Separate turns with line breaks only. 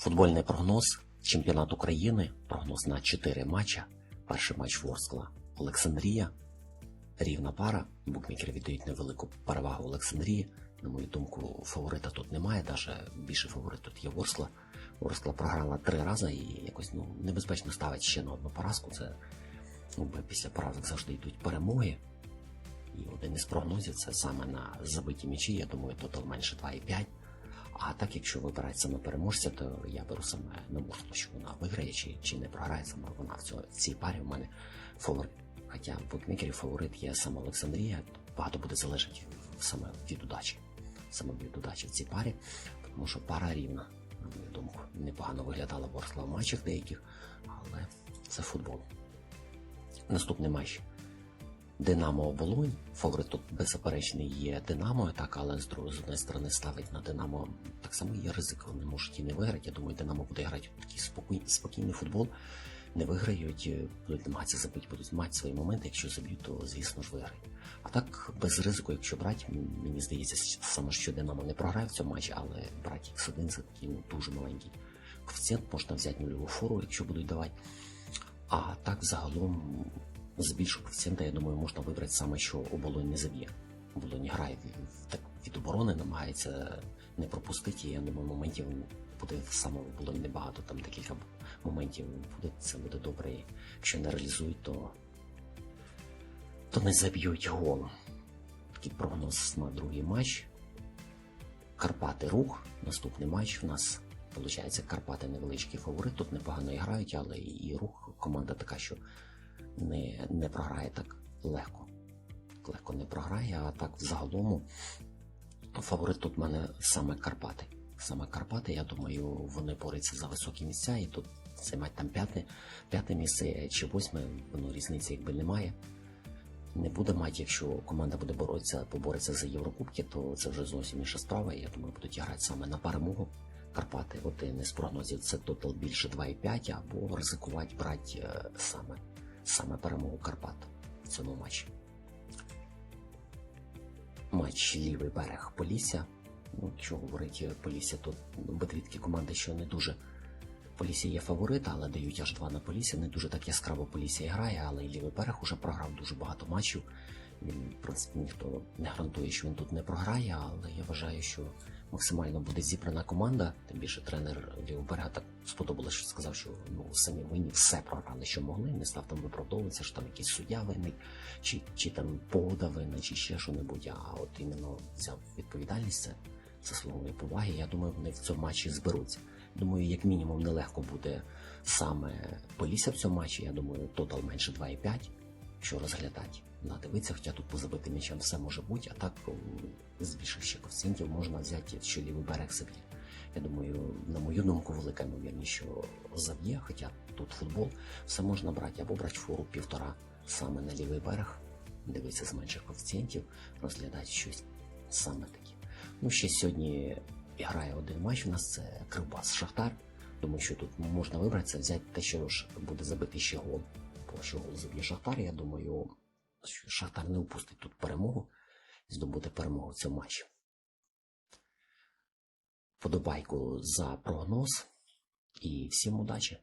Футбольний прогноз. Чемпіонат України. Прогноз на 4 матча. Перший матч Ворскла. Олександрія. Рівна пара. Букмекери віддають невелику перевагу Олександрії. На мою думку, фаворита тут немає. Даже більше фаворит тут є Ворскла. Ворскла програла три рази і якось ну, небезпечно ставить ще на одну поразку. Це ну, після поразок завжди йдуть перемоги. І один із прогнозів це саме на забиті м'ячі. Я думаю, тотал менше 2,5. А так, якщо вибирають саме переможця, то я беру саме Ворсклу, що вона виграє чи, чи не програє саме вона в, цій парі. У мене фаворит. Хоча в фаворит є саме Олександрія, багато буде залежати саме від удачі. Саме від удачі в цій парі, тому що пара рівна, на мою думку. Непогано виглядала Ворскла в матчах деяких, але це футбол. Наступний матч. Динамо Оболонь. Фаворит тут беззаперечний є Динамо, так, але з однієї сторони ставить на Динамо так само є ризик, вони можуть і не виграти. Я думаю, Динамо буде грати в такий спокій, спокійний футбол. Не виграють, е, будуть намагатися забити, будуть мати свої моменти. Якщо заб'ють, то звісно ж виграють. А так, без ризику, якщо брати, мені здається, саме що Динамо не програє в цьому матчі, але брати X1 це такий ну, дуже маленький коефіцієнт, можна взяти нульову фору, якщо будуть давати. А так загалом з більшого коефіцієнта, я думаю, можна вибрати саме, що оболонь не заб'є. Оболонь грає так, від оборони, намагається не пропустити. і Я думаю, моментів буде саме оболонь небагато, там декілька моментів буде, це буде добре. Якщо не реалізують, то, то не заб'ють гол. Такий прогноз на другий матч. Карпати рух. Наступний матч у нас виходить Карпати невеличкий фаворит. Тут непогано грають, але і рух команда така, що не, не програє так легко. Легко не програє, а так взагалом фаворит тут в мене саме Карпати. Саме Карпати, я думаю, вони борються за високі місця і тут займати там п'яте, п'яте місце чи восьме, воно різниці якби немає. Не буде мати, якщо команда буде боротися, побореться за Єврокубки, то це вже зовсім інша справа. Я думаю, будуть грати саме на перемогу. Карпати, один із прогнозів це тотал більше 2,5, або ризикувати брати е, саме, саме перемогу Карпат в цьому матчі. Матч лівий берег Полісся. Ну, якщо говорити Полісся, то обидві команди, що не дуже. Полісся є фаворит, але дають аж два на Полісся. Не дуже так яскраво Полісся грає, але і лівий берег уже програв дуже багато матчів. Він, в принципі, ніхто не гарантує, що він тут не програє, але я вважаю, що максимально буде зібрана команда. Тим більше тренер Лівоберга так сподобалось, що сказав, що ну самі винні все програли, що могли. Не став там виправдовуватися, що там якийсь суддя винний, чи, чи там погода винна, чи ще що-небудь. А от іменно взяв відповідальність це заслуговує поваги. Я думаю, вони в цьому матчі зберуться. Думаю, як мінімум нелегко буде саме Полісся в цьому матчі. Я думаю, тотал менше 2,5, що розглядати. Надивитися, хоча тут по забитим м'ячам все може бути, а так з більших ще коефіцієнтів можна взяти, що лівий берег заб'є. Я думаю, на мою думку, велика ймовірність, що заб'є, хоча тут футбол, все можна брати або брати фору півтора саме на лівий берег, дивитися з менших коефіцієнтів, розглядати щось саме таке. Ну, ще сьогодні грає один матч у нас це Кривбас Шахтар. Думаю, що тут можна вибрати це, взяти те, що буде забити ще гол. Бо що гол заб'є Шахтар, я думаю, Шахтар не упустить тут перемогу і здобути перемогу в цьому матчі. Подобайку за прогноз і всім удачі!